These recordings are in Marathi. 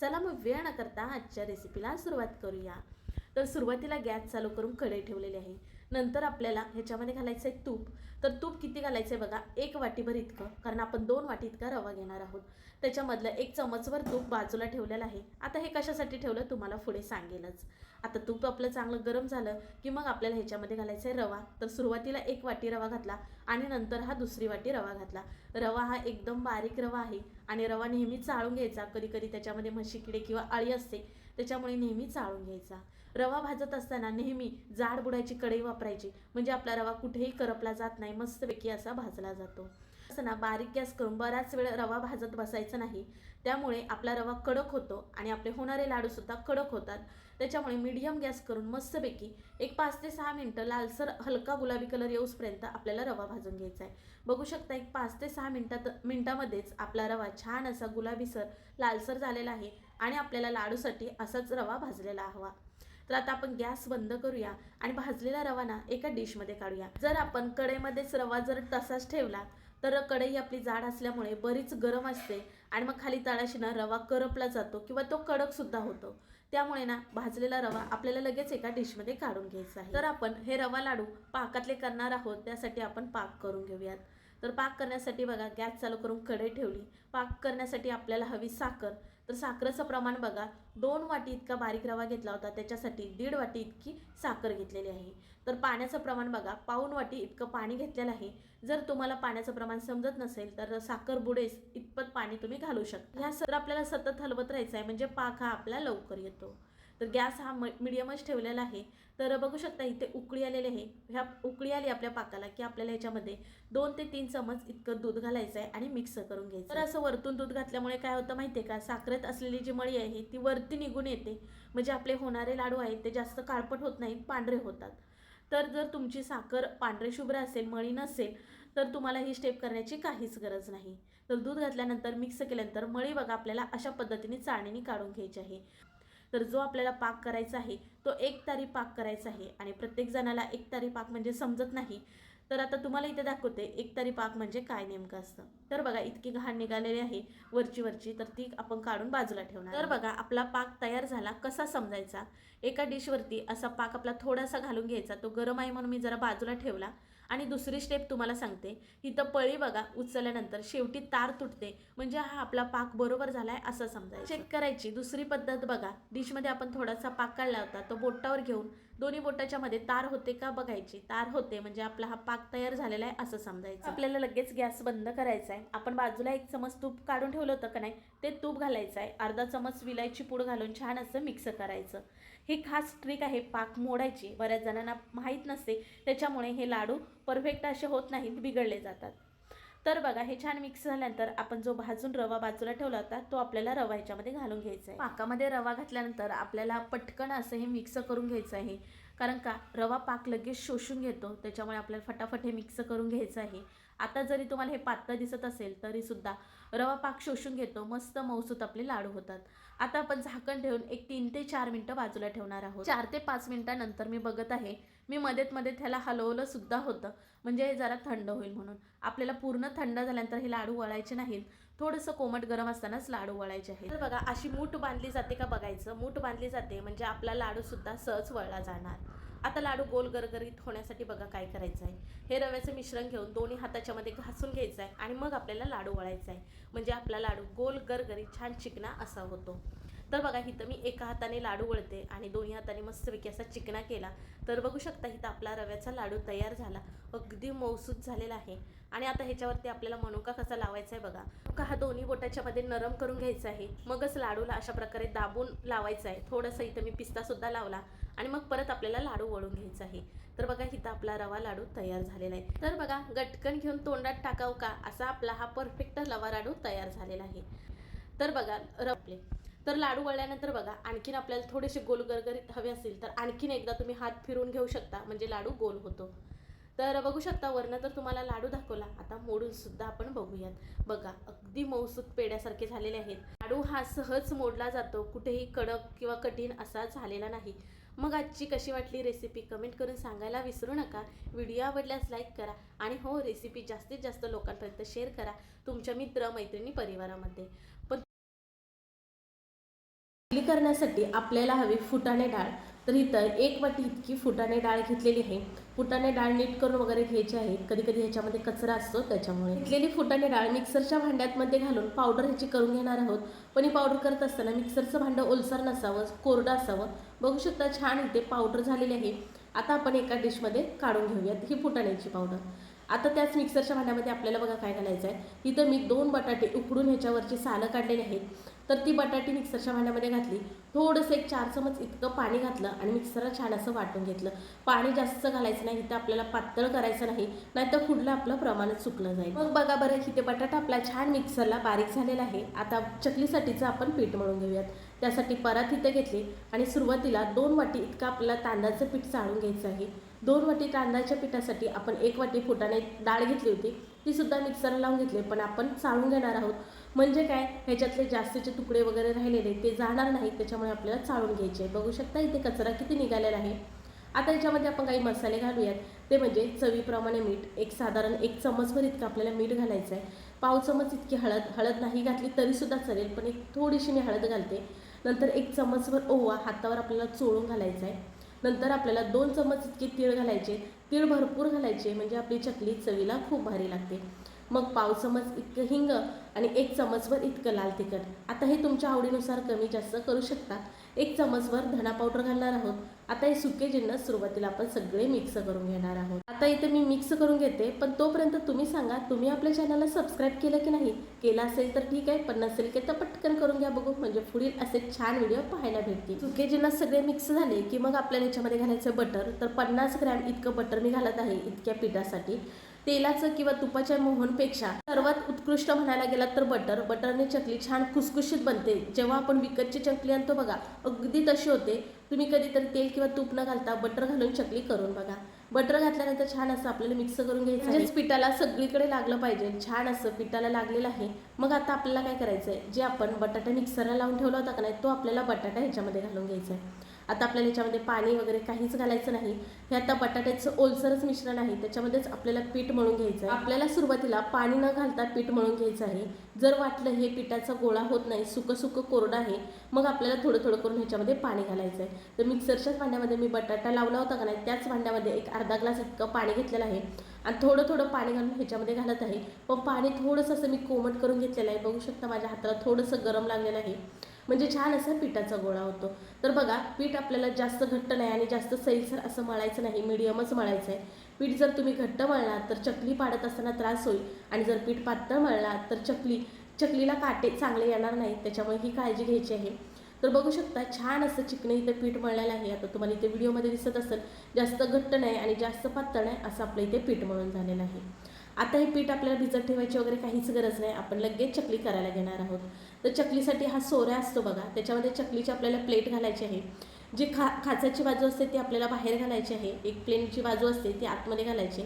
चला मग वेळ न करता आजच्या रेसिपीला सुरुवात करूया. तर सुरुवातीला गॅस चालू करून कढई ठेवलेली आहे. नंतर आपल्याला ह्याच्यामध्ये घालायचं आहे तूप. तर तूप किती घालायचं आहे बघा एक वाटीभर इतकं कारण आपण दोन वाटी इतका रवा घेणार आहोत. त्याच्यामधलं एक चमचभर तूप बाजूला ठेवलेलं आहे. आता हे कशासाठी ठेवलं तुम्हाला पुढे सांगेलच. आता तूप आपलं चांगलं गरम झालं की मग आपल्याला ह्याच्यामध्ये घालायचं आहे रवा. तर सुरुवातीला एक वाटी रवा घातला आणि नंतर हा दुसरी वाटी रवा घातला. रवा हा एकदम बारीक रवा आहे. आणि रवा नेहमी चाळून घ्यायचा. कधी कधी त्याच्यामध्ये म्हशी किडे किंवा अळी असते त्याच्यामुळे नेहमी चाळून घ्यायचा. रवा भाजत असताना नेहमी जाड बुडायची कढई वापरायची. म्हणजे आपला रवा कुठेही करपला जात नाही मस्तपैकी असा भाजला जातो. असं ना बारीक गॅस करून बराच वेळ रवा भाजत बसायचं नाही. त्यामुळे आपला रवा कडक होतो आणि आपले होणारे लाडूसुद्धा कडक होतात. त्याच्यामुळे मीडियम गॅस करून मस्तपैकी एक पाच ते सहा मिनटं लालसर हलका गुलाबी कलर येऊसपर्यंत आपल्याला रवा भाजून घ्यायचा आहे. बघू शकता एक पाच ते सहा मिनटात मिनटामध्येच आपला रवा छान असा गुलाबीसर लालसर झालेला आहे आणि आपल्याला लाडूसाठी असाच रवा भाजलेला हवा. तर आता आपण गॅस बंद करूया आणि भाजलेला रवा ना एका डिशमध्ये काढूया. जर आपण कढईमध्येच रवा जर तसाच ठेवला तर कढई आपली जाड असल्यामुळे बरीच गरम असते आणि मग खाली तळाशी ना रवा करपला जातो किंवा तो कडक सुद्धा होतो. त्यामुळे ना भाजलेला रवा आपल्याला लगेच एका डिशमध्ये काढून घ्यायचा आहे. तर आपण हे रवा लाडू पाकातले करणार आहोत त्यासाठी आपण पाक करून घेऊयात. तर पाक करण्यासाठी बघा गॅस चालू करून कढई ठेवली. पाक करण्यासाठी आपल्याला हवी साखर. तर साखरेचं प्रमाण बघा दोन वाटी इतका बारीक रवा घेतला होता त्याच्यासाठी दीड वाटी इतकी साखर घेतलेली आहे. तर पाण्याचं प्रमाण बघा पाऊन वाटी इतकं पाणी घेतलेलं आहे. जर तुम्हाला पाण्याचं प्रमाण समजत नसेल तर साखर बुडेस इतपत पाणी तुम्ही घालू शकता. ह्या सर आपल्याला सतत हलवत राहायचं आहे म्हणजे पाक हा आपला लवकर येतो. तर गॅस हा म मिडियमच ठेवलेला आहे. तर बघू शकता इथे उकळी आलेली आहे. ह्या उकळी आली आपल्या पाकाला की आपल्याला ह्याच्यामध्ये दोन ते तीन चमच इतकं दूध घालायचं आहे आणि मिक्स करून घ्यायचं तर असं वरतून दूध घातल्यामुळे काय होतं माहिती आहे का? साखरेत असलेली जी मळी आहे ती वरती निघून येते. म्हणजे आपले होणारे लाडू आहेत ते जास्त काळपट होत नाहीत पांढरे होतात. तर जर तुमची साखर पांढरे शुभ्र असेल मळी नसेल तर तुम्हाला ही स्टेप करण्याची काहीच गरज नाही. तर दूध घातल्यानंतर मिक्स केल्यानंतर मळी बघा आपल्याला अशा पद्धतीने चाळणीने काढून घ्यायची आहे. तर जो आपल्याला पाक करायचा आहे तो एक तारी पाक करायचा आहे. आणि प्रत्येक जणाला एक तारी पाक म्हणजे समजत नाही. तर आता तुम्हाला इथे दाखवते एक तारी पाक म्हणजे काय नेमकं असतं. तर बघा इतकी घाण निघालेली आहे वरची वरची तर ती आपण काढून बाजूला ठेवणार तर बघा आपला पाक तयार झाला कसा समजायचा? एका डिशवरती असा पाक आपला थोडासा घालून घ्यायचा तो गरम आहे म्हणून मी जरा बाजूला ठेवला. आणि दुसरी स्टेप तुम्हाला सांगते. इथं पळी बघा उचलल्यानंतर शेवटी तार तुटते. म्हणजे हा आपला पाक बरोबर झालाय असं समजायचं. चेक करायची. दुसरी पद्धत बघा. डिशमध्ये आपण थोडासा पाक काढला होता. तो बोटावर घेऊन दोन्ही बोटाच्या मध्ये तार होते का बघायची. तार होते म्हणजे आपला हा पाक तयार झालेला आहे असं समजायचं. आपल्याला लगेच गॅस बंद करायचा आहे. आपण बाजूला एक चमच तूप काढून ठेवलं होतं का नाही ते तूप घालायचं आहे. अर्धा चमच विलायची पूड घालून छान असं मिक्स करायचं. ही खास ट्रिक आहे पाक मोडायची. बऱ्याच जणांना माहीत नसते. त्याच्यामुळे हे लाडू परफेक्ट असे होत नाहीत बिघडले जातात. तर बघा हे छान मिक्स झाल्यानंतर आपण जो भाजून रवा बाजूला ठेवला होता तो आपल्याला रवा ह्याच्यामध्ये घालून घ्यायचा आहे. पाकामध्ये रवा घातल्यानंतर आपल्याला पटकन असं हे मिक्स करून घ्यायचं आहे. कारण का रवा पाक लगेच शोषून घेतो त्याच्यामुळे आपल्याला फटाफट हे मिक्स करून घ्यायचं आहे. आता जरी तुम्हाला हे पातळ दिसत असेल तरी सुद्धा रवा पाक शोषून घेतो मस्त मऊसूत आपले लाडू होतात. आता आपण झाकण ठेवून एक तीन ते चार मिनटं बाजूला ठेवणार आहोत. चार ते पाच मिनटानंतर मी बघत आहे. मी मध्येत मध्ये त्याला हलवलं सुद्धा होतं. म्हणजे हे जरा थंड होईल म्हणून. आपल्याला पूर्ण थंड झाल्यानंतर हे लाडू वळायचे नाहीत. थोडंसं कोमट गरम असतानाच लाडू वळायचे आहे तर बघा अशी मूठ बांधली जाते का बघायचं? मूठ बांधली जाते म्हणजे आपला लाडू सुद्धा सहज वळला जाणार. आता लाडू गोल गरगरीत होण्यासाठी बघा काय करायचं आहे. हे रव्याचं मिश्रण घेऊन दोन्ही हाताच्या मध्ये घासून घ्यायचं आहे आणि मग आपल्याला लाडू वळायचा आहे. म्हणजे आपला लाडू गोल गरगरीत छान चिकना असा होतो. तर बघा इथं मी एका हाताने लाडू वळते आणि दोन्ही हाताने मस्तपैकी असा चिकना केला. तर बघू शकता इथं आपला रव्याचा लाडू तयार झाला. अगदी मौसूद झालेला आहे. आणि आता ह्याच्यावरती आपल्याला मनुका कसा लावायचा आहे बघा. मनुका हा दोन्ही बोटाच्या मध्ये नरम करून घ्यायचा आहे. मगच लाडूला अशा प्रकारे दाबून लावायचा आहे. थोडंसं इथं मी पिस्तासुद्धा लावला. आणि मग परत आपल्याला लाडू वळून घ्यायचा आहे. तर बघा इथं आपला रवा लाडू तयार झालेला आहे. तर बघा गटकन घेऊन तोंडात टाकाव का? असा आपला हा परफेक्ट रवा लाडू तयार झालेला आहे. तर बघा रपले तर लाडू वळल्यानंतर बघा आणखीन आपल्याला थोडेसे गोल गरगरीत हवे असेल तर आणखीन एकदा तुम्ही हात फिरून घेऊ शकता म्हणजे लाडू गोल होतो. तर बघू शकता वरनं तर तुम्हाला लाडू दाखवला. आता मोडून सुद्धा आपण बघूयात. बघा अगदी मौसूद पेड्यासारखे झालेले आहेत. लाडू हा सहज मोडला जातो. कुठेही कडक किंवा कठीण असा झालेला नाही. मग आजची कशी वाटली रेसिपी कमेंट करून सांगायला विसरू नका. व्हिडिओ आवडल्यास लाईक करा आणि हो रेसिपी जास्तीत जास्त लोकांपर्यंत शेअर करा तुमच्या मित्र मैत्रिणी परिवारामध्ये. पण करण्यासाठी आपल्याला हवी फुटाणे डाळ. तर इथं एक वाटी इतकी फुटाणे डाळ घेतलेली आहे. फुटाणे डाळ नीट करून वगैरे घ्यायची आहे. कधी कधी ह्याच्यामध्ये कचरा असतो त्याच्यामुळे. घेतलेली फुटाणे डाळ मिक्सरच्या भांड्यामध्ये घालून पावडर ह्याची करून घेणार आहोत. पण ही पावडर करत असताना मिक्सरचं भांडं ओलसर नसावं कोरडं असावं. बघू शकता छान इथे पावडर झालेली आहे. आता आपण एका डिशमध्ये काढून घेऊयात ही फुटाण्याची पावडर आता त्याच मिक्सरच्या भांड्यामध्ये आपल्याला बघा काय घालायचं आहे. इथं मी दोन बटाटे उकडून ह्याच्यावरची सालं काढलेली आहेत. तर ती बटाटी मिक्सरच्या भांड्यामध्ये घातली. थोडंसं एक चार चमच इतकं पाणी घातलं आणि मिक्सरला छान असं वाटून घेतलं. पाणी जास्त घालायचं नाही तिथं आपल्याला पातळ करायचं नाही नाहीतर फुडलं आपलं प्रमाणच चुकलं जाईल. मग बघा बरं इथे बटाटा आपला छान मिक्सरला बारीक झालेला आहे. आता चकलीसाठीचं आपण पीठ मळून घेऊयात. त्यासाठी परात इथं घेतली आणि सुरुवातीला दोन वाटी इतकं आपल्याला तांदळाचं पीठ चाळून घ्यायचं आहे. दोन वाटी तांदळाच्या पिठासाठी आपण एक वाटी फुटाणे डाळ घेतली होती. ती सुद्धा मिक्सरला लावून घेतली पण आपण चाळून घेणार आहोत. म्हणजे काय? ह्याच्यातले जास्तीचे तुकडे वगैरे राहिलेले ते जाणार नाहीत त्याच्यामुळे आपल्याला चाळून घ्यायचे आहे. बघू शकता इथे कचरा किती निघालेला आहे. आता याच्यामध्ये आपण काही मसाले घालूयात. ते म्हणजे चवीप्रमाणे मीठ. एक साधारण एक चमचभर इतकं आपल्याला मीठ घालायचं आहे. पाव चमच इतकी हळद हळद नाही घातली तरीसुद्धा चालेल पण एक थोडीशी मी हळद घालते. नंतर एक चमचभर ओवा हातावर आपल्याला चोळून घालायचा आहे नंतर आपल्याला दोन चमच इतके तीळ घालायचे. तीळ भरपूर घालायचे म्हणजे आपली चकली चवीला खूप भारी लागते. मग पाव चमच इतकं हिंग आणि एक चमचभर इतकं लाल तिखट. आता हे तुमच्या आवडीनुसार कमी जास्त करू शकता. एक चमचभर धणा पावडर घालणार आहोत. आता हे सुके जिन्नस सुरुवातीला आपण सगळे मिक्स करून घेणार आहोत. आता इथे मी मिक्स करून घेते पण तोपर्यंत तुम्ही सांगा तुम्ही आपल्या चॅनलला सबस्क्राईब केलं की नाही? केलं असेल तर ठीक आहे पण नसेल की तर पटकन करून घ्या बघू म्हणजे पुढील असे छान व्हिडिओ पाहायला भेटतील. सुके जिन्नस सगळे मिक्स झाले की मग आपल्याला याच्यामध्ये घालायचं बटर तर पन्नास ग्रॅम इतकं बटर मी घालत आहे इतक्या पिठासाठी. तेलाचं किंवा तुपाच्या मोहनपेक्षा सर्वात उत्कृष्ट म्हणायला गेलात तर बटर. बटरने चकली छान खुसखुशीत बनते. जेव्हा आपण विकतची चकली आणतो बघा अगदी तशी होते. तुम्ही कधीतरी तेल किंवा तूप न घालता बटर घालून चकली करून बघा. बटर घातल्यानंतर छान असं आपल्याला मिक्स करून घ्यायचं म्हणजेच पिठाला सगळीकडे लागलं पाहिजे. छान असं पिठाला लागलेलं आहे. मग आता आपल्याला काय करायचं आहे जे आपण बटाटा मिक्सरला लावून ठेवला होता का नाही तो आपल्याला बटाटा ह्याच्यामध्ये घालून घ्यायचा आहे. आता आपल्याला याच्यामध्ये पाणी वगैरे काहीच घालायचं नाही. हे आता बटाट्याचं ओलसरच मिश्रण आहे त्याच्यामध्येच आपल्याला पीठ मळून घ्यायचं आहे. आपल्याला सुरुवातीला पाणी न घालता पीठ मळून घ्यायचं आहे. जर वाटलं हे पिठाचा गोळा होत नाही सुकं सुकं कोरडं आहे मग आपल्याला थोडं थोडं करून ह्याच्यामध्ये पाणी घालायचं आहे तर मिक्सरच्याच भांड्यामध्ये मी बटाटा लावला होता का नाही त्याच भांड्यामध्ये एक अर्धा ग्लास इतकं पाणी घेतलेलं आहे. आणि थोडं थोडं पाणी घालून ह्याच्यामध्ये घालत आहे. पण पाणी थोडंसं असं मी कोमट करून घेतलेलं आहे. बघू शकता माझ्या हाताला थोडंसं गरम लागलेलं आहे. म्हणजे छान असा पिठाचा गोळा होतो. तर बघा पीठ आपल्याला जास्त घट्ट नाही आणि जास्त सैलसर असं मळायचं नाही. मिडियमच मळायचं आहे पीठ जर तुम्ही घट्ट मळणार तर चकली पाडत असताना त्रास होईल. आणि जर पीठ पातळ मळला तर चकली चकलीला काटे चांगले येणार नाहीत त्याच्यामुळे ही काळजी घ्यायची आहे. तर बघू शकता छान असं चिकणे इथं पीठ मळलेलं आहे. आता तुम्हाला इथे व्हिडिओमध्ये दिसत असेल जास्त घट्ट नाही आणि जास्त पातळ नाही असं आपलं इथे पीठ मळून झालेलं आहे. आता हे पीठ आपल्याला भिजत ठेवायची वगैरे काहीच गरज नाही आपण लगेच चकली करायला घेणार आहोत. तर चकलीसाठी हा सोऱ्या असतो बघा त्याच्यामध्ये चकलीची आपल्याला प्लेट घालायची आहे. जी खा खाचाची बाजू असते ती आपल्याला बाहेर घालायची आहे. एक प्लेनची बाजू असते ती आतमध्ये घालायची.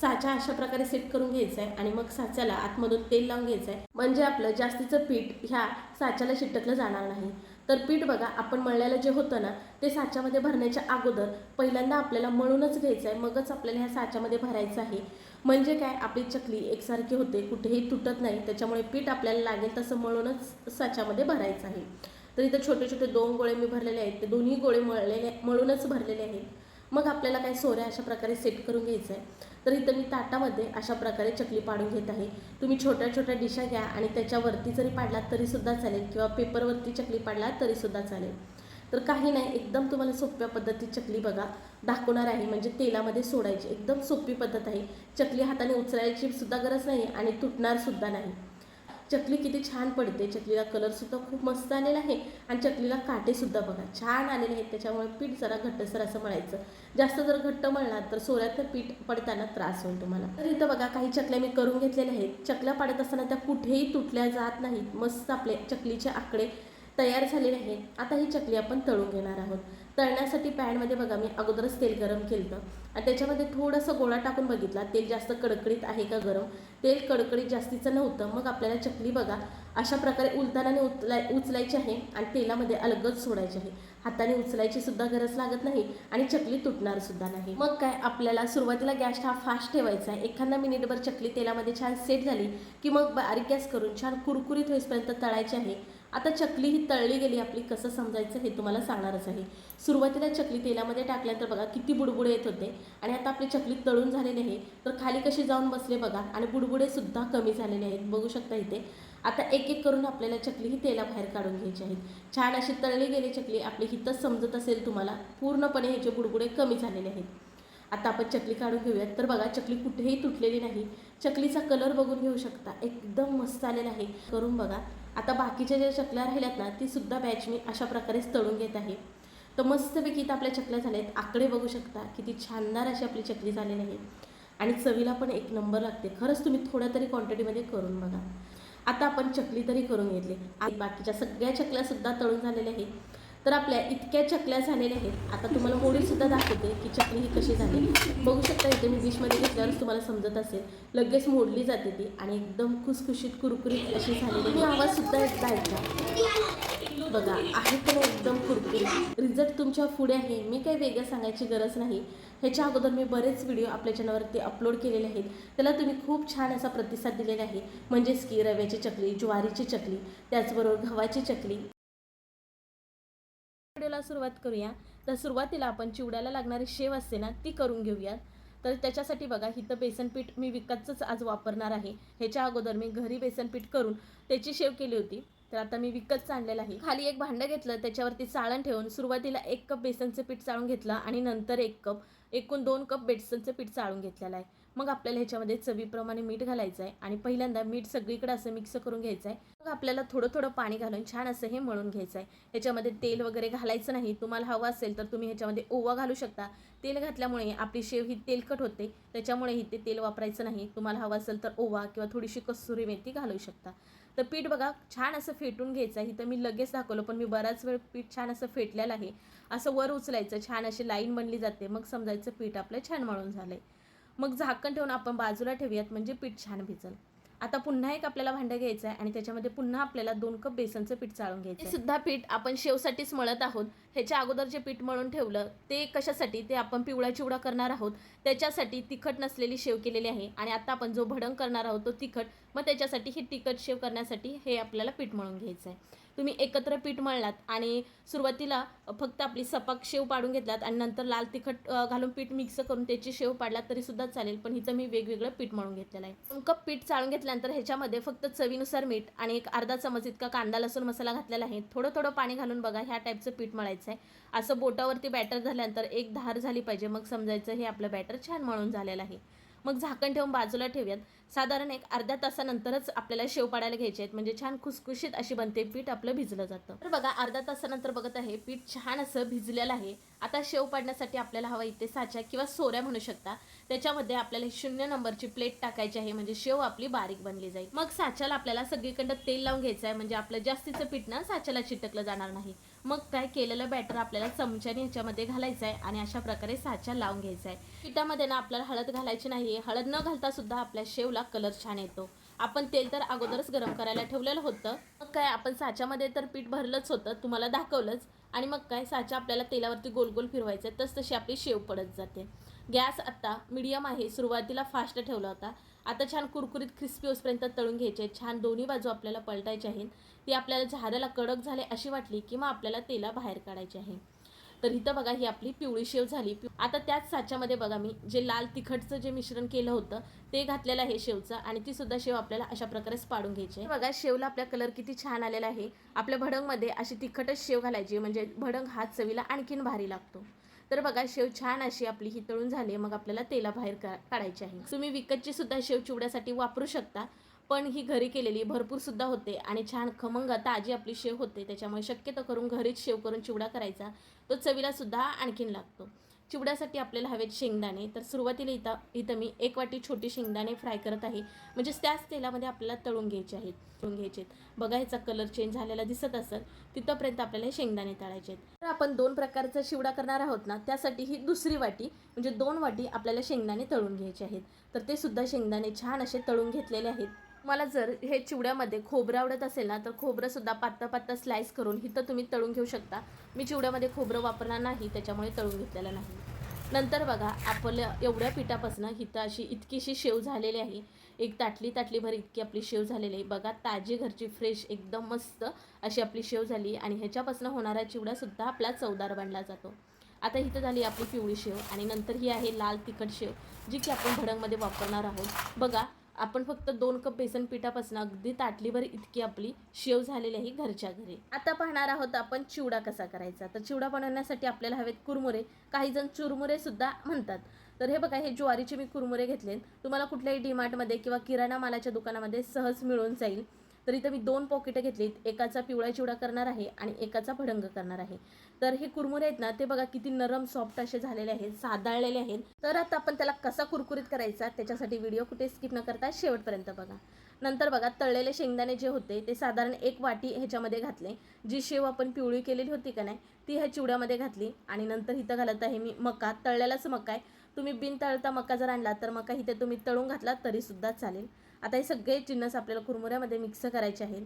साचा अशा प्रकारे सेट करून घ्यायचा आहे आणि मग साच्याला आतमधून तेल लावून घ्यायचं आहे म्हणजे आपलं जास्तीचं पीठ ह्या साच्याला चिटकलं जाणार नाही. तर पीठ बघा आपण मळल्याला जे होतं ना ते साच्यामध्ये भरण्याच्या अगोदर पहिल्यांदा आपल्याला मळूनच घ्यायचं आहे मगच आपल्याला ह्या साच्यामध्ये भरायचं आहे. म्हणजे काय आपली चकली एकसारखी होते कुठेही तुटत नाही त्याच्यामुळे पीठ आपल्याला लागेल तसं मळूनच साच्यामध्ये भरायचं आहे. तर इथं छोटे छोटे दोन गोळे मी भरलेले आहेत ते दोन्ही गोळे मळलेले मळूनच भरलेले आहेत. मग आपल्याला काय सोऱ्या अशा प्रकारे सेट करून घ्यायचं आहे तर इथं मी ताटामध्ये अशा प्रकारे चकली पाडून घेत आहे. तुम्ही छोट्या छोट्या डिशा घ्या आणि त्याच्यावरती जरी पाडलात तरीसुद्धा चालेल किंवा पेपरवरती चकली पाडलात तरीसुद्धा चालेल. तर काही नाही एकदम तुम्हाला सोप्या पद्धतीत चकली बघा दाखवणार आहे. म्हणजे तेलामध्ये सोडायची एकदम सोपी पद्धत आहे. चकली हाताने उचलायची सुद्धा गरज नाही आणि तुटणार सुद्धा नाही. चकली किती छान पडते. चकलीला कलरसुद्धा खूप मस्त आलेला आहे. आणि चकलीला काटेसुद्धा बघा छान आलेले आहेत. त्याच्यामुळे पीठ जरा घट्टसर असं मळायचं. जास्त जर घट्ट मळणार तर सोऱ्यात पीठ पडताना त्रास होईल तुम्हाला. तर इथं बघा काही चकल्या मी करून घेतलेल्या आहेत. चकल्या पाडत असताना त्या कुठेही तुटल्या जात नाहीत. मस्त आपले चकलीचे आकडे तयार झालेले आहेत. आता ही चकली आपण तळून घेणार आहोत. तळण्यासाठी पॅनमध्ये बघा मी अगोदरच तेल गरम केलं आणि त्याच्यामध्ये थोडंसं गोळा टाकून बघितला. तेल जास्त कडकडीत आहे का गरम? तेल कडकडीत जास्तीचं नव्हतं. मग आपल्याला चकली बघा अशा प्रकारे उलतानाने उचलाय उचलायची आहे आणि तेलामध्ये अलगच सोडायची आहे. हाताने उचलायची सुद्धा गरज लागत नाही आणि चकली तुटणार सुद्धा नाही. मग काय आपल्याला सुरुवातीला गॅस हा फास्ट ठेवायचा आहे. एखादा मिनिटभर चकली तेलामध्ये छान सेट झाली की मग बारीक गॅस करून छान कुरकुरीत होईपर्यंत तळायची आहे. आता चकली ही तळली गेली आपली कसं समजायचं हे तुम्हाला सांगणारच आहे. सुरुवातीला चकली तेलामध्ये टाकल्यानंतर बघा किती बुडबुडे येत होते. आणि आता आपली चकली तळून झालेली आहे तर खाली कशी जाऊन बसले बघा. आणि बुडबुडेसुद्धा कमी झालेले आहेत बघू शकता इथे. आता एक एक करून आपल्याला चकली ही तेलाबाहेर काढून घ्यायची आहेत. छान अशी तळली गेली चकली आपली हितच समजत असेल तुम्हाला पूर्णपणे ह्याचे बुडबुडे कमी झालेले आहेत. आता आपण चकली काढून घेऊयात. तर बघा चकली कुठेही तुटलेली नाही. चकलीचा कलर बघून घेऊ शकता. एकदम मस्त आलेला आहे. करून बघा. आता बाकीच्या ज्या चकल्या राहिल्यात ना ती सुद्धा बॅच मी अशा प्रकारेच तळून घेत आहे. तर मस्तपैकी इथं आपल्या चकल्या झाल्या आहेत आकडे बघू शकता किती छानदार अशी आपली चकली झालेली आहे. आणि चवीला पण एक नंबर लागते. खरंच तुम्ही थोड्या तरी क्वांटिटीमध्ये करून बघा. आता आपण चकली तरी करून घेतली. आणि बाकीच्या सगळ्या चकल्या सुद्धा तळून झालेल्या आहेत. तर आपल्या इतक्या चकल्या झालेल्या आहेत. आता तुम्हाला मोडी सुद्धा दाखवते की चकली ही कशी झाली. बघू शकता इथे मी डिशमध्ये घेतल्यावरच तुम्हाला समजत असेल. लगेच मोडली जाते ती आणि एकदम खुसखुशीत कुरकुरीत अशी झालेली मी आवाज सुद्धा एकदा ऐकला बघा आहे तर एकदम कुरकुरीत. रिझल्ट तुमच्यापुढे आहे. मी काही वेगळं सांगायची गरज नाही. ह्याच्या अगोदर मी बरेच व्हिडिओ आपल्या चॅनलवरती अपलोड केलेले आहेत. त्याला तुम्ही खूप छान असा प्रतिसाद दिलेला आहे. म्हणजेच की रव्याची चकली ज्वारीची चकली त्याचबरोबर गव्हाची चकली. व्हिडिओला सुरुवात करूया. तर सुरुवातीला आपण चिवड्याला लागणारी शेव असते ना ती करून घेऊया तर त्याच्यासाठी बघा इथं बेसन पीठ मी विकतचंच आज वापरणार आहे. ह्याच्या अगोदर मी घरी बेसन पीठ करून त्याची शेव केली होती. तर आता मी विकतच आणलेलं आहे. खाली एक भांडं घेतलं त्याच्यावरती चाळण ठेवून सुरुवातीला एक कप बेसनचं पीठ चाळून घेतलं आणि नंतर एक कप एकूण दोन कप बेसनचं पीठ चाळून घेतलेलं आहे. मग आपल्याला ह्याच्यामध्ये चवीप्रमाणे मीठ घालायचं आहे आणि पहिल्यांदा मीठ सगळीकडे असं मिक्स करून घ्यायचं आहे. मग आपल्याला थोडं थोडं पाणी घालून छान असं हे मळून घ्यायचं आहे. ह्याच्यामध्ये तेल वगैरे घालायचं नाही. तुम्हाला हवं असेल तर तुम्ही ह्याच्यामध्ये ओवा घालू शकता. तेल घातल्यामुळे आपली शेव ही तेलकट होते. त्याच्यामुळे ही ते तेल वापरायचं नाही. तुम्हाला हवं असेल तर ओवा किंवा थोडीशी कसुरी मेथी घालू शकता. तर पीठ बघा छान असं फेटून घ्यायचं आहे. तर मी लगेच दाखवलं पण मी बराच वेळ पीठ छान असं फेटलेलं आहे. असं वर उचलायचं. छान अशी लाईन बनली जाते. मग समजायचं पीठ आपलं छान मळून झालं आहे मग झाकण ठेवून आपण बाजूला ठेवूयात म्हणजे पीठ छान भिजल. आता पुन्हा एक आपल्याला भांडं घ्यायचं आहे आणि त्याच्यामध्ये पुन्हा आपल्याला दोन कप बेसनचं पीठ चाळून घ्यायचं सुद्धा पीठ आपण शेवसाठीच मळत आहोत. ह्याच्या अगोदर जे पीठ मळून ठेवलं ते कशासाठी? ते आपण पिवळा चिवडा करणार आहोत. त्याच्यासाठी तिखट नसलेली शेव केलेली आहे आणि आता आपण जो भडंग करणार आहोत तो तिखट मग त्याच्यासाठी ही तिखट शेव करण्यासाठी हे आपल्याला पीठ मळून घ्यायचं आहे. तुम्ही एकत्र पीठ मळलात आणि सुरुवातीला फक्त आपली सपाक शेव पाडून घेतलात आणि नंतर लाल तिखट घालून पीठ मिक्स करून त्याची शेव पाडलात तरीसुद्धा चालेल पण हिचं मी वेगवेगळं पीठ मळून घेतलेलं आहे. दोन कप पीठ चाळून घेतल्यानंतर ह्याच्यामध्ये फक्त चवीनुसार मीठ आणि एक अर्धा चमच इतका कांदा लसूण मसाला घातलेला आहे. थोडं थोडं पाणी घालून बघा ह्या टाईपचं पीठ मळायचं आहे असं बोटावरती बॅटर झाल्यानंतर एक धार झाली पाहिजे मग समजायचं हे आपलं बॅटर छान मळून झालेलं आहे. मग झाकण ठेवून बाजूला ठेवूयात. साधारण एक अर्ध्या तासानंतरच आपल्याला शेव पाडायला घ्यायचे आहेत. म्हणजे छान खुसखुशीत अशी बनते पीठ आपलं भिजलं जातं. तर बघा अर्ध्या तासानंतर बघत आहे पीठ छान असं भिजलेलं आहे. आता शेव पाडण्यासाठी आपल्याला हवा इथे साच्या किंवा सोऱ्या म्हणू शकता. त्याच्यामध्ये आपल्याला शून्य नंबरची प्लेट टाकायची आहे. म्हणजे शेव आपली बारीक बनली जाईल. मग साच्याला आपल्याला सगळीकडं तेल लावून घ्यायचं आहे. म्हणजे आपलं जास्तीचं पीठ ना साच्याला चिटकलं जाणार नाही. मग काय केलेलं बॅटर आपल्याला चमच्याने ह्याच्यामध्ये घालायचं आहे आणि अशा प्रकारे साच्या लावून घ्यायचा आहे पिठामध्ये ना आपल्याला हळद घालायची नाही हळद न घालता सुद्धा आपल्या शेवला कलर छान येतो. आपण तेल तर अगोदरच गरम करायला ठेवलेलं होतं. मग काय आपण साच्यामध्ये तर पीठ भरलंच होतं तुम्हाला दाखवलंच. आणि मग काय साच्या आपल्याला तेलावरती गोल गोल फिरवायचं आहे तस तशी आपली शेव पडत जाते. गॅस आत्ता मिडियम आहे सुरुवातीला फास्ट ठेवला होता. आता छान कुरकुरीत क्रिस्पी होसपर्यंत तळून घ्यायचे. छान दोन्ही बाजू आपल्याला पलटायचे आहेत. ती आपल्याला झाडाला कडक झाले अशी वाटली की मग आपल्याला तेला बाहेर काढायचे आहे. तर इथं बघा ही आपली पिवळी शेव झाली. आता त्याच साच्यामध्ये बघा मी जे लाल तिखटचं जे मिश्रण केलं होतं ते घातलेलं आहे शेवचं आणि ती सुद्धा शेव आपल्याला अशा प्रकारेच पाडून घ्यायची आहे. बघा शेवला आपला कलर किती छान आलेला आहे. आपल्या भडंगमध्ये अशी तिखटच शेव घालायची म्हणजे भडंग हात चवीला आणखीन भारी लागतो. तर बघा शेव छान अशी आपली ही तळून झाली मग आपल्याला तेला बाहेर का काढायची आहे. तुम्ही विकतची सुद्धा शेव चिवड्यासाठी वापरू शकता. पण ही घरी केलेली भरपूर सुद्धा होते आणि छान खमंग ताजी आपली शेव होते. त्याच्यामुळे शक्यतो करून घरीच शेव करून चिवडा करायचा. तो चवीला सुद्धा आणखीन लागतो. चिवड्यासाठी आपल्याला हवेत शेंगदाणे. तर सुरुवातीला इथं इथं मी एक वाटी छोटी शेंगदाणे फ्राय करत आहे. म्हणजेच त्याच तेलामध्ये आपल्याला तळून घ्यायचे आहेत. तळून घ्यायचे आहेत. बघा ह्याचा कलर चेंज झालेला दिसत असेल तिथंपर्यंत आपल्याला हे शेंगदाणे तळायचे आहेत. तर आपण दोन प्रकारचा चिवडा करणार आहोत ना त्यासाठी ही दुसरी वाटी म्हणजे दोन वाटी आपल्याला शेंगदाणे तळून घ्यायचे आहेत. तर ते सुद्धा शेंगदाणे छान असे तळून घेतलेले आहेत. मला जर हे चिवड्यामध्ये खोबरं आवडत असेल ना तर खोबरंसुद्धा पातळ पातळ स्लाईस करून हिथं तुम्ही तळून घेऊ शकता. मी चिवड्यामध्ये खोबरं वापरणार नाही त्याच्यामुळे तळून घेतलेलं नाही. नंतर बघा आपल्या एवढ्या पिठापासून हिथं अशी इतकीशी शेव झालेली आहे. एक ताटली ताटलीभर इतकी आपली शेव झालेली आहे. बघा ताजी घरची फ्रेश एकदम मस्त अशी आपली शेव झाली आणि ह्याच्यापासून होणारा चिवडासुद्धा आपला चवदार बनला जातो. आता इथं झाली आपली पिवळी शेव आणि नंतर ही आहे लाल तिखट शेव जी की आपण भडंगमध्ये वापरणार आहोत. बघा आपण फक्त दोन कप बेसन पिठापासून अगदी ताटलीभर इतकी आपली शेव झालेली आहे घरच्या घरी. आता पाहणार आहोत आपण चिवडा कसा करायचा. तर चिवडा बनवण्यासाठी आपल्याला हवेत कुरमुरे काही जण चुरमुरे सुद्धा म्हणतात. तर हे बघा हे ज्वारीचे मी कुरमुरे घेतले तुम्हाला कुठल्याही डीमार्टमध्ये किंवा किराणा मालाच्या दुकानामध्ये सहज मिळून जाईल. तर इथं मी दोन पॉकेटं घेतलीत. एकाचा पिवळा चिवडा करणार आहे आणि एकाचा भडंग करणार आहे. तर हे कुरमुरे आहेत ना ते बघा किती नरम सॉफ्ट असे झालेले आहेत साधाळलेले आहेत. तर आता आपण त्याला कसा कुरकुरीत करायचा त्याच्यासाठी व्हिडिओ कुठे स्किप न करता शेवटपर्यंत बघा. नंतर बघा तळलेले शेंगदाणे जे होते ते साधारण एक वाटी ह्याच्यामध्ये घातले. जी शेव आपण पिवळी केलेली होती का नाही ती ह्या चिवड्यामध्ये घातली आणि नंतर इथं घालत आहे मी मका. तळलेलाच मका आहे. तुम्ही बिन तळता मका जर आणला तर मका इथे तुम्ही तळून घातला तरीसुद्धा चालेल. आता हे सगळे जिन्नस आपल्याला कुरमुऱ्यामध्ये मिक्स करायचे आहेत.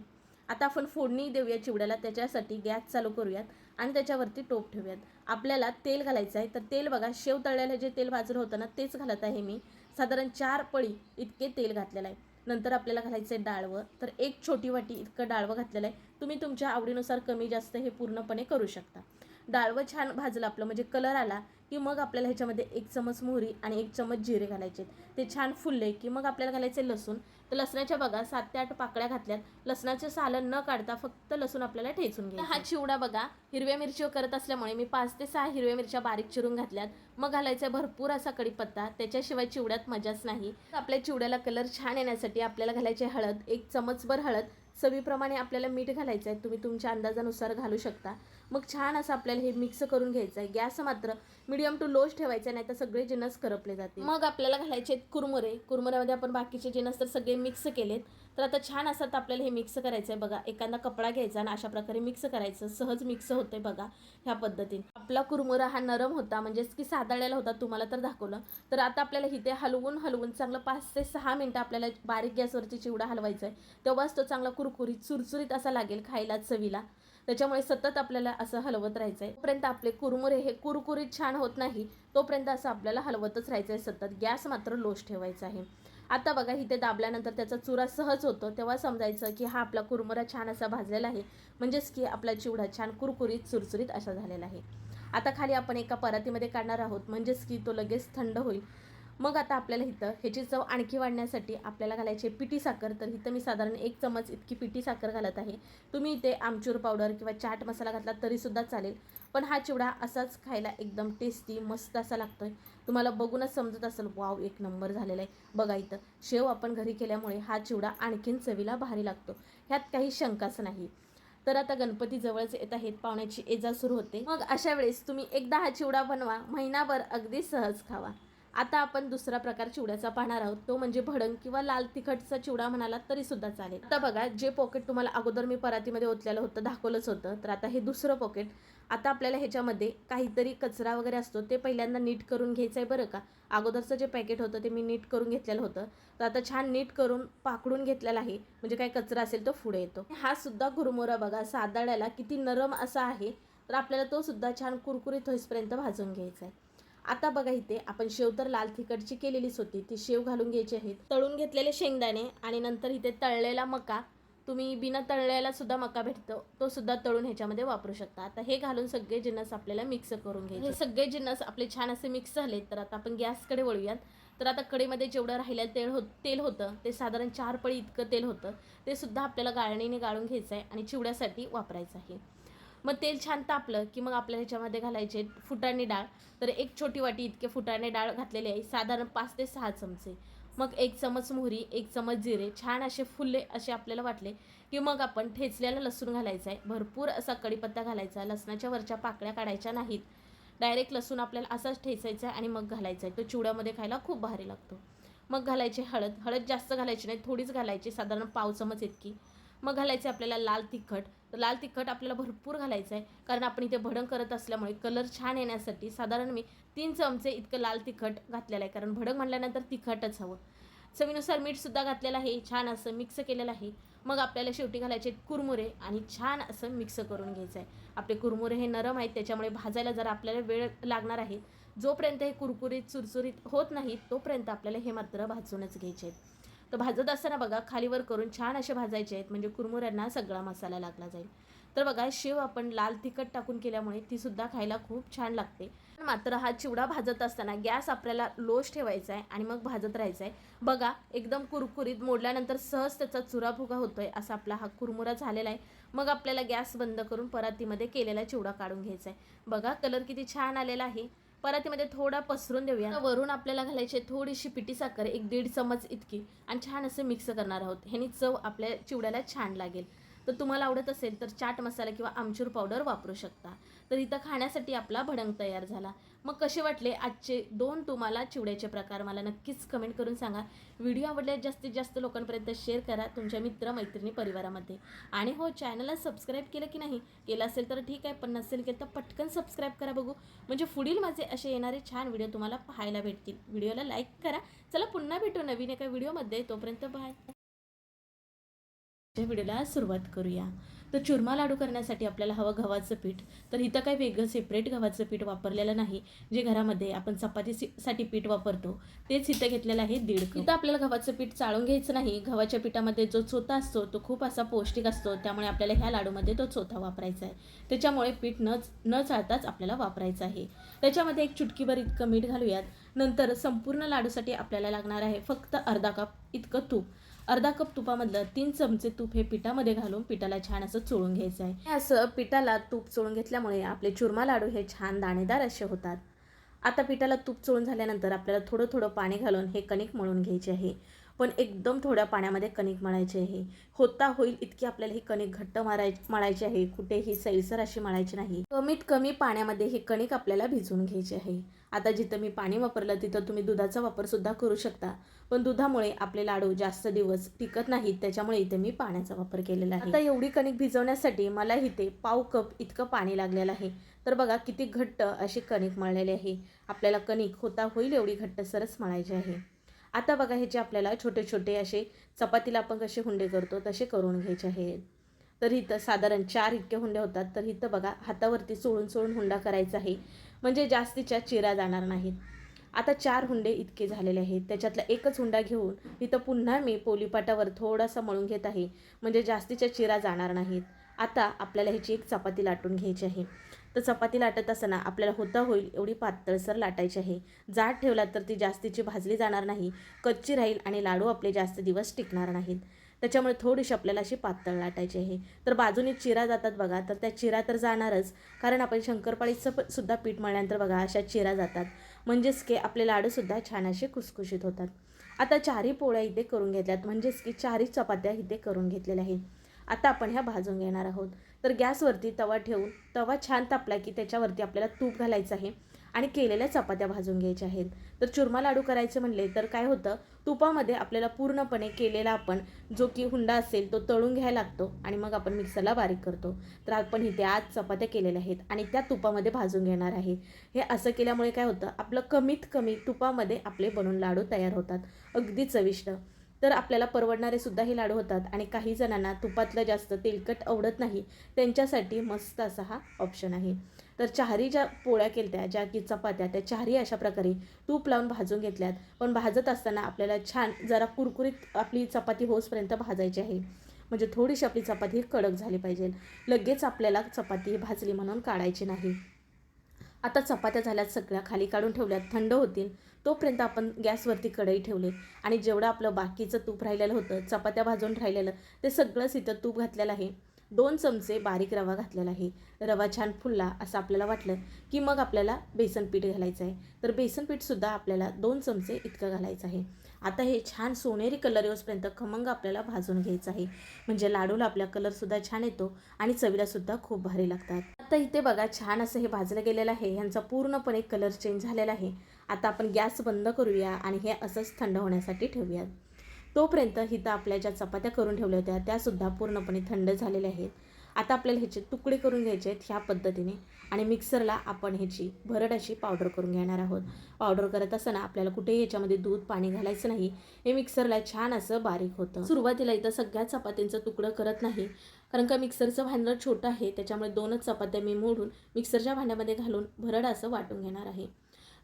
आता आपण फोडणी देऊया चिवड्याला त्याच्यासाठी गॅस चालू करूयात आणि त्याच्यावरती टोप ठेवूयात. आपल्याला तेल घालायचं आहे तर तेल बघा शेव तळल्याला जे तेल भाजलं होतं ना तेच घालत आहे मी. साधारण चार पळी इतके तेल घातलेलं आहे. नंतर आपल्याला घालायचं आहे डाळवं. तर एक छोटी वाटी इतकं डाळवं घातलेलं आहे. तुम्ही तुमच्या आवडीनुसार कमी जास्त हे पूर्णपणे करू शकता. डाळवं छान भाजलं आपलं म्हणजे कलर आला की मग आपल्याला ह्याच्यामध्ये एक चमच मोहरी आणि एक चमच जिरे घालायचे ते छान फुलले की मग आपल्याला घालायचे लसूण. तर लसणाच्या बघा सात ते आठ पाकळ्या घातल्यात. लसणाचं सालन न काढता फक्त लसूण आपल्याला ठेचून घ्या हा चिवडा बघा हिरव्या मिरची करत असल्यामुळे मी पाच ते सहा हिरव्या मिरच्या बारीक चिरून घातल्यात. मग घालायचा भरपूर असा कडीपत्ता त्याच्याशिवाय चिवड्यात मजाच नाही. आपल्या चिवड्याला कलर छान येण्यासाठी आपल्याला घालायचे हळद एक चमचभर हळद. चवीप्रमाणे आपल्याला मीठ घालायचं आहे तुम्ही तुमच्या अंदाजानुसार घालू शकता. मग छान असं आपल्याला हे मिक्स करून घ्यायचं आहे. गॅस मात्र मिडियम टू लोच ठेवायचा नाही तर सगळे जिनस करपले जाते मग आपल्याला घालायचे आहेत कुरमुरे. कुरमुऱ्यामध्ये आपण बाकीचे जिनस तर सगळे मिक्स केलेत. तर आता छान असं तर आपल्याला हे मिक्स करायचं आहे बघा. एखादा कपडा घ्यायचा आणि अशा प्रकारे मिक्स करायचं. सहज मिक्स होते बघा ह्या पद्धतीने. आपला कुरमुरा हा नरम होता म्हणजेच की सादळलेला होता तुम्हाला तर दाखवलं. तर आता आपल्याला इथे हलवून हलवून चांगलं पाच ते सहा मिनटं आपल्याला बारीक गॅसवरती चिवडा हलवायचा आहे. तेव्हाच तो चांगला कुरकुरीत चुरचुरीत असा लागेल खायला चवीला. त्याच्यामुळे सतत आपल्याला असं हलवत राहायचं आहे तोपर्यंत आपले कुरमुरे हे कुरकुरीत छान होत नाही तोपर्यंत असं आपल्याला हलवतच राहायचं आहे सतत. गॅस मात्र लोश ठेवायचा आहे. आता बघा इथे दाबल्यानंतर त्याचा चुरा सहज होतो. तेव्हा समजायचं की हा आपला कुरमुरा छान असा भाजलेला आहे. म्हणजेच की आपला चिवडा छान कुरकुरीत चुरचुरीत असा झालेला आहे. आता खाली आपण एका परातीमध्ये काढणार आहोत. म्हणजेच की तो लगेच थंड होईल. मग आता आपल्याला इथं ह्याची चव आणखी वाढण्यासाठी आपल्याला घालायची पिटी पिठी साखर. तर इथं मी साधारण एक चमच इतकी पिठी साखर घालत आहे. तुम्ही इथे आमचूर पावडर किंवा चाट मसाला घातला तरीसुद्धा चालेल. पण हा चिवडा असाच खायला एकदम टेस्टी मस्त असा लागतोय. तुम्हाला बघूनच समजत असेल वाव एक नंबर झालेला आहे. बघा इथं शेव आपण घरी केल्यामुळे हा चिवडा आणखीन चवीला भारी लागतो. ह्यात काही शंकाच नाही. तर आता गणपती जवळच येत आहेत पाहुण्याची एजा सुरू होते. मग अशा वेळेस तुम्ही एकदा हा चिवडा बनवा महिनाभर अगदी सहज खावा. आता आपण दुसरा प्रकार चिवड्याचा पाहणार आहोत. तो म्हणजे भडंग किंवा लाल तिखटचा चिवडा म्हणाला तरी सुद्धा चालेल. आता बघा जे पॉकेट तुम्हाला अगोदर मी परातीमध्ये ओतलेलं होतं दाखवलंच होतं. तर आता हे दुसरं पॉकेट आता आपल्याला ह्याच्यामध्ये काहीतरी कचरा वगैरे असतो ते पहिल्यांदा नीट करून घ्यायचं आहे बरं का. अगोदरचं जे पॅकेट होतं ते मी नीट करून घेतलेलं होतं. तर आता छान नीट करून पाकडून घेतलेला आहे. म्हणजे काय कचरा असेल तो पुढे येतो. हा सुद्धा घुरमोरा बघा सादाड्याला किती नरम असा आहे. तर आपल्याला तो सुद्धा छान कुरकुरीत होईपर्यंत भाजून घ्यायचा आहे. आता बघा इथे आपण शेव तर लाल तिखटची केलेलीच होती. ती शेव घालून घ्यायची आहेत. तळून घेतलेले शेंगदाणे आणि नंतर इथे तळलेला मका. तुम्ही बिना तळलेला सुद्धा मका भेटतो. तो सुद्धा तळून ह्याच्यामध्ये वापरू शकता. आता हे घालून सगळे जिन्नस आपल्याला मिक्स करून घ्यायचे. हे सगळे जिन्नस आपले छान असे मिक्स झाले तर आता आपण गॅसकडे वळूयात. तर आता कडेमध्ये जेवढं राहिलेलं तेल हो तेल होतं ते साधारण चार पळी इतकं तेल होतं ते सुद्धा आपल्याला गाळणीने गाळून घ्यायचं आहे आणि चिवड्यासाठी वापरायचं आहे. मग तेल छान तापलं की मग आपल्याला ह्याच्यामध्ये घालायचे फुटाणे डाळ. तर एक छोटी वाटी इतके फुटाणे डाळ घातलेली आहे. साधारण पाच ते सहा चमचे. मग एक चमच मोहरी एक चमच जिरे छान असे फुलले असे आपल्याला वाटले की मग आपण ठेचलेला लसूण घालायचा आहे. भरपूर असा कढीपत्ता घालायचा लसणाच्या वरच्या पाकळ्या काढायच्या नाहीत. डायरेक्ट लसूण आपल्याला असाच ठेचायचा आहे आणि मग घालायचा आहे. तो चिवड्यामध्ये खायला खूप भारी लागतो. मग घालायची हळद. हळद जास्त घालायची नाही थोडीच घालायची साधारण पाव चमच इतकी. मग घालायचं आपल्याला लाल तिखट. तर लाल तिखट आपल्याला भरपूर घालायचं आहे कारण आपण इथे भडंग करत असल्यामुळे कलर छान येण्यासाठी साधारण मी तीन चमचे इतकं लाल तिखट घातलेलं आहे. कारण भडंग म्हटल्यानंतर तिखटच हवं. चवीनुसार मीठसुद्धा घातलेलं आहे. छान असं मिक्स केलेलं आहे. मग आपल्याला शेवटी घालायचे आहेत कुरमुरे आणि छान असं मिक्स करून घ्यायचं आहे आपले कुरमुरे हे नरम आहेत. त्याच्यामुळे भाजायला जरा आपल्याला वेळ लागणार आहे. जोपर्यंत हे कुरकुरीत चुरचुरीत होत नाहीत तोपर्यंत आपल्याला हे मात्र भाजूनच घ्यायचे आहेत. तर भाजत असताना बघा खालीवर करून छान असे भाजायचे आहेत. म्हणजे कुरमुऱ्यांना सगळा मसाला लागला जाईल. तर बघा शेव आपण लाल तिखट टाकून केल्यामुळे ती सुद्धा खायला खूप छान लागते. मात्र हा चिवडा भाजत असताना गॅस आपल्याला लोच ठेवायचा आहे आणि मग भाजत राहायचा आहे बघा एकदम कुरकुरीत मोडल्यानंतर सहज त्याचा चुराफुगा होतो होतोय असा आपला हा कुरमुरा झालेला आहे. मग आपल्याला गॅस बंद करून परातीमध्ये केलेला चिवडा काढून घ्यायचा आहे. बघा कलर किती छान आलेला आहे. परातीमध्ये थोडा पसरून देऊया. वरून आपल्याला घालायची थोडीशी पिठी साखर एक दीड चमच इतकी. आणि छान असं मिक्स करणार आहोत. ह्यानी चव आपल्या चिवड्याला छान लागेल. तर तुम्हाला आवडत असेल तर चाट मसाला किंवा आमचूर पावडर वापरू शकता. तर इथं खाण्यासाठी आपला भडंग तयार झाला. मग कसे वाटले आजचे दोन तुम्हाला चिवड्याचे प्रकार? मला नक्कीच कमेंट करून सांगा. व्हिडिओ आवडल्यास जास्तीत जास्त लोकांपर्यंत शेअर करा तुमच्या मित्र मैत्रिणी परिवारामध्ये. आणि हो चॅनलला सबस्क्राईब केलं की नाही? केलं असेल तर ठीक आहे पण नसेल केलं तर पटकन सबस्क्राईब करा बघू. म्हणजे पुढील माझे असे येणारे छान व्हिडिओ तुम्हाला पाहायला भेटतील. व्हिडिओला लाईक करा. चला पुन्हा भेटू नवीन एका व्हिडिओमध्ये तोपर्यंत बाय व्हिडिओला सुरुवात करूया. तर चुरमा लाडू करण्यासाठी आपल्याला हवं गव्हाचं पीठ. तर इथं काही वेगळं सेपरेट गव्हाचं पीठ वापरलेलं नाही. जे घरामध्ये आपण चपातीसाठी पीठ वापरतो तेच इथं घेतलेलं आहे दीड कप. इथं आपल्याला गव्हाचं पीठ चाळून घ्यायचं नाही. गव्हाच्या पिठामध्ये जो चोथा असतो तो खूप असा पौष्टिक असतो. त्यामुळे आपल्याला ह्या लाडूमध्ये तो चोथा वापरायचा आहे. त्याच्यामुळे पीठ न न चाळताच आपल्याला वापरायचं आहे. त्याच्यामध्ये एक चुटकीभर इतकं मीठ घालूयात. नंतर संपूर्ण लाडूसाठी आपल्याला लागणार आहे फक्त अर्धा कप इतकं तूप. अर्धा कप तुपामधलं तीन चमचे तूप हे पिठामध्ये घालून पिठाला छान असं चोळून घ्यायचं आहे. असं पिठाला तूप चोळून घेतल्यामुळे आपले चुरमा लाडू हे छान दाणेदार असे होतात. आता पिठाला तूप चोळून झाल्यानंतर आपल्याला थोडं थोडं पाणी घालून हे कणिक मळून घ्यायचे आहे. पण एकदम थोड्या पाण्यामध्ये कणिक मळायचे आहे. होता होईल इतकी आपल्याला ही कणिक घट्ट माराय मळायची आहे. कुठेही सैलसर अशी मळायची नाही. कमीत कमी पाण्यामध्ये हे कणिक आपल्याला भिजवून घ्यायचे आहे. आता जिथं मी पाणी वापरलं तिथं तुम्ही दुधाचा वापर सुद्धा करू शकता. पण दुधामुळे आपले लाडू जास्त दिवस टिकत नाहीत त्याच्यामुळे इथे मी पाण्याचा वापर केलेला आहे. आता एवढी कणिक भिजवण्यासाठी मला इथे पाव कप इतकं पाणी लागलेलं आहे. तर बघा किती घट्ट अशी कणिक मळलेली आहे. आपल्याला कणिक होता होईल एवढी घट्ट सरस मळायची आहे. आता बघा ह्याचे आपल्याला छोटे छोटे असे चपातीला आपण कसे हुंडे करतो तसे करून घ्यायचे आहेत. तर इथं साधारण चार इतके हुंडे होतात. तर इथं बघा हातावरती चोळून चोळून हुंडा करायचा आहे. म्हणजे जास्तीच्या चिरा जाणार नाहीत. आता चार हुंडे इतके झालेले आहेत. त्याच्यातला एकच हुंडा घेऊन इथं पुन्हा मी पोलीपाटावर थोडासा मळून घेत आहे. म्हणजे जास्तीच्या चिरा जाणार नाहीत. आता आपल्याला ह्याची एक चपाती लाटून घ्यायची आहे. तर चपाती लाटत असताना आपल्याला होता होईल एवढी पातळसर लाटायची आहे. जाड ठेवला तर ती जास्तीची भाजली जाणार नाही. कच्ची राहील आणि लाडू आपले जास्त दिवस टिकणार नाहीत. त्याच्यामुळे थोडीशी आपल्याला अशी पातळ लाटायची आहे. तर बाजूने चिरा जातात बघा. तर त्या चिरा तर जाणारच. कारण आपण शंकरपाळीचं सुद्धा पीठ मळल्यानंतर बघा अशा चिरा जातात. म्हणजेच की आपले लाडूसुद्धा छान असे खुसखुशीत होतात. आता चारही पोळ्या इथे करून घेतल्यात म्हणजेच की चारही चपात्या इथे करून घेतलेल्या आहेत. आता आपण ह्या भाजून घेणार आहोत. तर गॅसवरती तवा ठेवून तवा छान तापला की त्याच्यावरती आपल्याला तूप घालायचं आहे. आणि केलेल्या चपात्या भाजून घ्यायच्या आहेत. तर चुरमा लाडू करायचे म्हणले तर काय होतं? तुपामध्ये आपल्याला पूर्णपणे केलेला आपण जो की हुंडा असेल तो तळून घ्यायला लागतो आणि मग आपण मिक्सरला बारीक करतो. तर आपण इथे आज चपात्या केलेल्या आहेत आणि त्या तुपामध्ये भाजून घेणार आहे. हे असं केल्यामुळे काय होतं? आपलं कमीत कमी तुपामध्ये आपले बनून लाडू तयार होतात. अगदी चविष्ट. तर आपल्याला परवडणारे सुद्धा हे लाडू होतात आणि काही जणांना तुपातलं जास्त तेलकट आवडत नाही. त्यांच्यासाठी मस्त असा हा ऑप्शन आहे. तर चारी ज्या पोळ्या केल्या ज्या की चपात्या त्या चारी अशा प्रकारे तूप लावून भाजून घेतल्यात. पण भाजत असताना आपल्याला छान जरा कुरकुरीत आपली चपाती होसपर्यंत भाजायची आहे. म्हणजे थोडीशी आपली चपाती कडक झाली पाहिजे. लगेच आपल्याला चपाती भाजली म्हणून काढायची नाही. आता चपात्या झाल्यात सगळ्या खाली काढून ठेवल्यात. थंड होतील तोपर्यंत आपण गॅसवरती कढई ठेवले. आणि जेवढं आपलं बाकीचं तूप राहिलेलं होतं चपात्या भाजून राहिलेलं ते सगळंच इथं तूप घातलेलं आहे. दोन चमचे बारीक रवा घातलेला आहे. रवा छान फुलला असं आपल्याला वाटलं की मग आपल्याला बेसन पीठ घालायचं आहे. तर बेसन पीठसुद्धा आपल्याला दोन चमचे इतकं घालायचं आहे. आता हे छान सोनेरी कलर येऊसपर्यंत खमंग आपल्याला भाजून घ्यायचं आहे. म्हणजे लाडूला आपला कलरसुद्धा छान येतो आणि चवीलासुद्धा खूप भारी लागतात. आता इथे बघा छान असं हे भाजलं गेलेलं आहे. ह्यांचा पूर्णपणे कलर चेंज झालेला आहे. आता आपण गॅस बंद करूया आणि हे असंच थंड होण्यासाठी ठेवूयात. तोपर्यंत इथं आपल्या ज्या चपात्या करून ठेवल्या होत्या त्यासुद्धा पूर्णपणे थंड झालेल्या आहेत. आता आपल्याला ह्याचे तुकडे करून घ्यायचे आहेत ह्या पद्धतीने आणि मिक्सरला आपण ह्याची भरड अशी पावडर करून घेणार आहोत. पावडर करत असताना आपल्याला कुठेही याच्यामध्ये दूध पाणी घालायचं नाही. हे मिक्सरला छान असं बारीक होतं. सुरुवातीला इथं सगळ्या चपात्यांचं तुकडं करत नाही कारण का मिक्सरचं भांडं छोटं आहे त्याच्यामुळे दोनच चपात्या मी मोडून मिक्सरच्या भांड्यामध्ये घालून भरड असं वाटून घेणार आहे.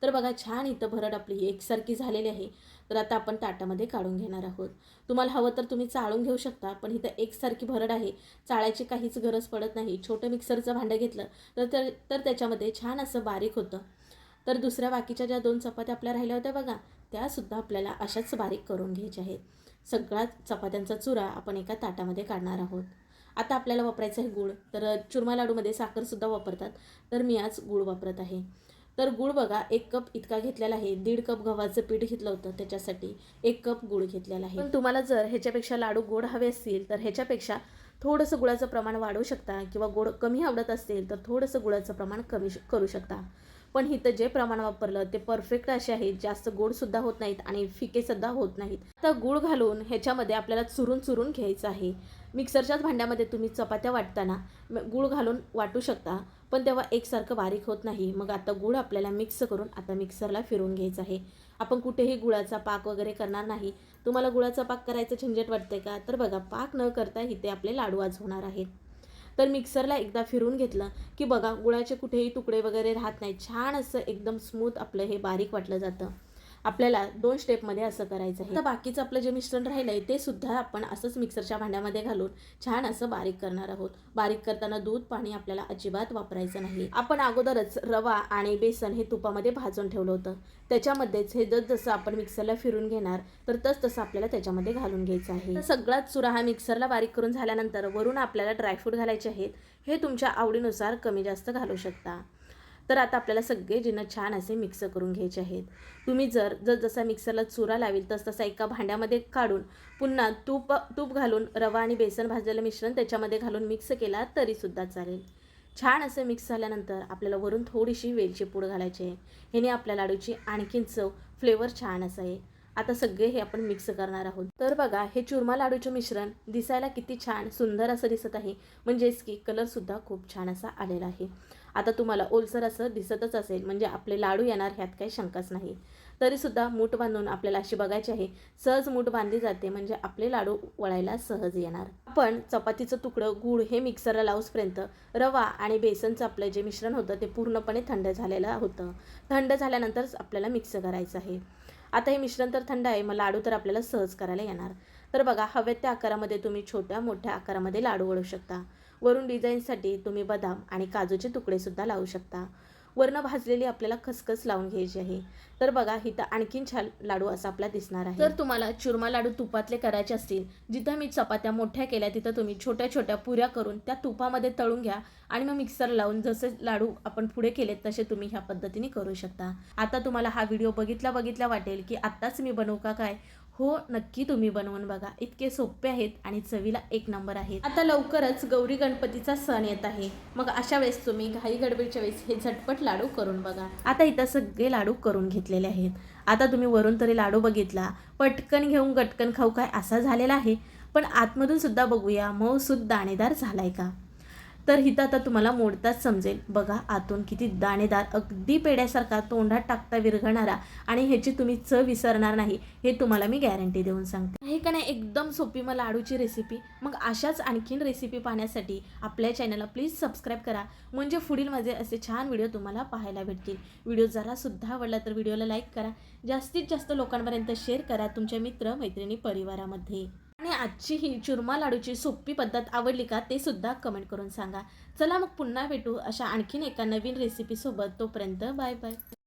तर बघा छान इथं भरड आपली एकसारखी झालेली आहे. तर आता आपण ताटामध्ये काढून घेणार आहोत. तुम्हाला हवं तर तुम्ही चाळून घेऊ शकता पण इथं एकसारखी भरड आहे. चाळायची काहीच गरज पडत नाही. छोटं मिक्सरचं भांडं घेतलं तर तर तर त्याच्यामध्ये छान असं बारीक होतं. तर दुसऱ्या बाकीच्या ज्या दोन चपात्या आपल्या राहिल्या होत्या बघा त्यासुद्धा आपल्याला अशाच बारीक करून घ्यायच्या आहेत. सगळा चपात्यांचा चुरा आपण एका ताटामध्ये काढणार आहोत. आता आपल्याला वापरायचं आहे गूळ. तर चुरमा लाडूमध्ये साखरसुद्धा वापरतात. तर मी आज गूळ वापरत आहे. तर गूळ बघा एक कप इतका घेतलेला आहे. दीड कप गव्हाचं पीठ घेतलं होतं त्याच्यासाठी. एक कप गूळ घेतलेला आहे. पण तुम्हाला जर ह्याच्यापेक्षा लाडू गोड हवे असतील तर ह्याच्यापेक्षा थोडंसं गुळाचं प्रमाण वाढवू शकता किंवा गोड कमी आवडत असेल तर थोडंसं गुळाचं प्रमाण कमी करू शकता. पण इथं जे प्रमाण वापरलं ते परफेक्ट असे आहेत. जास्त गोडसुद्धा होत नाहीत आणि फिकेसुद्धा होत नाहीत. तर गूळ घालून ह्याच्यामध्ये आपल्याला चुरून चुरून घ्यायचं आहे. मिक्सरच्याच भांड्यामध्ये तुम्ही चपात्या वाटताना गूळ घालून वाटू शकता. पण तेव्हा एकसारखं बारीक होत नाही. मग आता गूळ आपल्याला मिक्स करून आता मिक्सरला फिरून घ्यायचं आहे. आपण कुठेही गुळाचा पाक वगैरे करणार नाही. तुम्हाला गुळाचा पाक करायचं झंझट वाटते का? तर बघा पाक न करता इथे आपले लाडू आज होणार आहेत. तर मिक्सरला एकदा फिरून घेतलं की बघा गुळाचे कुठेही तुकडे वगैरे राहत नाही. छान असं एकदम स्मूथ आपलं हे बारीक वाटलं जातं. आपल्याला दोन स्टेपमध्ये असं करायचं आहे. तर बाकीचं आपलं जे मिश्रण राहिलं आहे ते सुद्धा आपण असंच मिक्सरच्या भांड्यामध्ये घालून छान असं बारीक करणार आहोत. बारीक करताना दूध पाणी आपल्याला अजिबात वापरायचं नाही. आपण अगोदरच रवा आणि बेसन हे तुपामध्ये भाजून ठेवलं होतं. त्याच्यामध्येच हे जसजसं आपण मिक्सरला फिरून घेणार तर तस तसं आपल्याला त्याच्यामध्ये घालून घ्यायचं आहे. तर सगळाच चुरा हा मिक्सरला बारीक करून झाल्यानंतर वरून आपल्याला ड्रायफ्रूट घालायचे आहेत. हे तुमच्या आवडीनुसार कमी जास्त घालू शकता. तर आता आपल्याला सगळे जिनं छान असे मिक्स करून घ्यायचे आहेत. तुम्ही जर जर जसा मिक्सरला चुरा लावेल तस तसा एका भांड्यामध्ये काढून पुन्हा तूप तूप घालून रवा आणि बेसन भाजलेलं मिश्रण त्याच्यामध्ये घालून मिक्स केला तरीसुद्धा चालेल. छान असं मिक्स झाल्यानंतर आपल्याला वरून थोडीशी वेलची पूड घालायची आहे. ह्याने आपल्या लाडूची आणखीन चव फ्लेवर छान असं आहे. आता सगळे हे आपण मिक्स करणार आहोत. तर बघा हे चुरमा लाडूचे मिश्रण दिसायला किती छान सुंदर असं दिसत आहे. म्हणजेच की कलरसुद्धा खूप छान असा आलेला आहे. आता तुम्हाला ओलसर असं दिसतच असेल म्हणजे आपले लाडू येणार ह्यात काही शंकाच नाही. तरीसुद्धा मूठ बांधून आपल्याला अशी बघायची आहे सहज मूठ बांधली जाते म्हणजे आपले लाडू वळायला सहज येणार. आपण चपातीचं तुकडं गूळ हे मिक्सरला लावूसपर्यंत रवा आणि बेसनचं आपलं जे मिश्रण होतं ते पूर्णपणे थंड झालेलं होतं. थंड झाल्यानंतरच आपल्याला मिक्स करायचं आहे. आता हे मिश्रण तर थंड आहे मग लाडू तर आपल्याला सहज करायला येणार. तर बघा हव्या त्या आकारामध्ये तुम्ही छोट्या मोठ्या आकारामध्ये लाडू वळू शकता. वरून डिझाईनसाठी तुम्ही बदाम आणि काजूचे तुकडेसुद्धा लावू शकता. वरनं भाजलेली आपल्याला खसखस लावून घ्यायची आहे. तर बघा इथं आणखीन छान लाडू असा आपला दिसणार आहे. तर तुम्हाला चुरमा लाडू तुपातले करायचे असतील जिथं मी चपात्या मोठ्या केल्या तिथं तुम्ही छोट्या छोट्या पुऱ्या करून त्या तुपामध्ये तळून घ्या आणि मग मिक्सर लावून जसे लाडू आपण पुढे केले तसे तुम्ही ह्या पद्धतीने करू शकता. आता तुम्हाला हा व्हिडिओ बघितला बघितला वाटेल की आत्ताच मी बनवू का काय? हो नक्की तुम्ही बनवून बघा. इतके सोपे आहेत आणि चवीला एक नंबर आहेत. आता लवकरच गौरी गणपतीचा सण येत आहे. मग अशा वेळेस तुम्ही घाई गडबडीच्या वेळेस हे झटपट लाडू करून बघा. आता इथं सगळे लाडू करून घेतलेले आहेत. आता तुम्ही वरून तरी लाडू बघितला. पटकन घेऊन गटकन खाऊ काय असा झालेला आहे. पण आतमधून सुद्धा बघूया मऊ सुद्धा दाणेदार झालाय का? तर हिथं आता तुम्हाला मोडताच समजेल. बघा आतून किती दाणेदार अगदी पेड्यासारखा तोंडात टाकता विरघळणारा आणि ह्याची तुम्ही चव विसरणार नाही हे तुम्हाला मी गॅरंटी देऊन सांगते. हे का नाही एकदम सोपी मग लाडूची रेसिपी मग अशाच आणखीन रेसिपी पाहण्यासाठी आपल्या चॅनलला प्लीज सबस्क्राईब करा. म्हणजे पुढील माझे असे छान व्हिडिओ तुम्हाला पाहायला भेटतील. व्हिडिओ जरासुद्धा आवडला तर व्हिडिओला लाईक करा. जास्तीत जास्त लोकांपर्यंत शेअर करा तुमच्या मित्र मैत्रिणी परिवारामध्ये. आणि आजची ही चुरमा लाडूची सोपी पद्धत आवडली का ते सुद्धा कमेंट करून सांगा. चला मग पुन्हा भेटू अशा आणखीन एका नवीन रेसिपीसोबत तोपर्यंत बाय बाय.